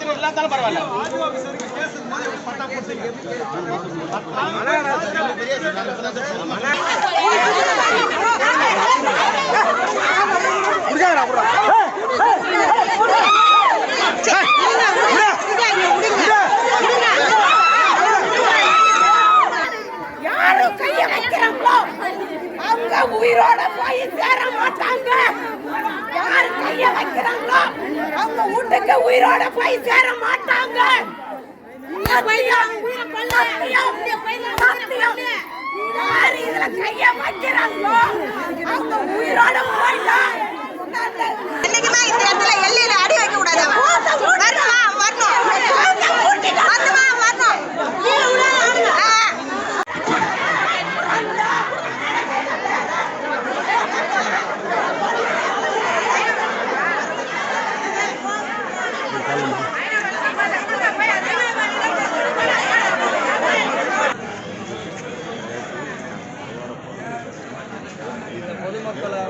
இல்லாதாலும் பரவாயில்ல. யாரு அவங்க உயிரோட போய் சேர மாட்டாங்க. யார் கைய வைக்கிறாங்களோ அவங்க வீட்டுக்கு உயிரோட போய் சேர மாட்டாங்க. சத்தியம், இதுல கைய வைக்கிறாங்களோ அவங்க உயிரோட போயிட்டா. பொதுமக்களை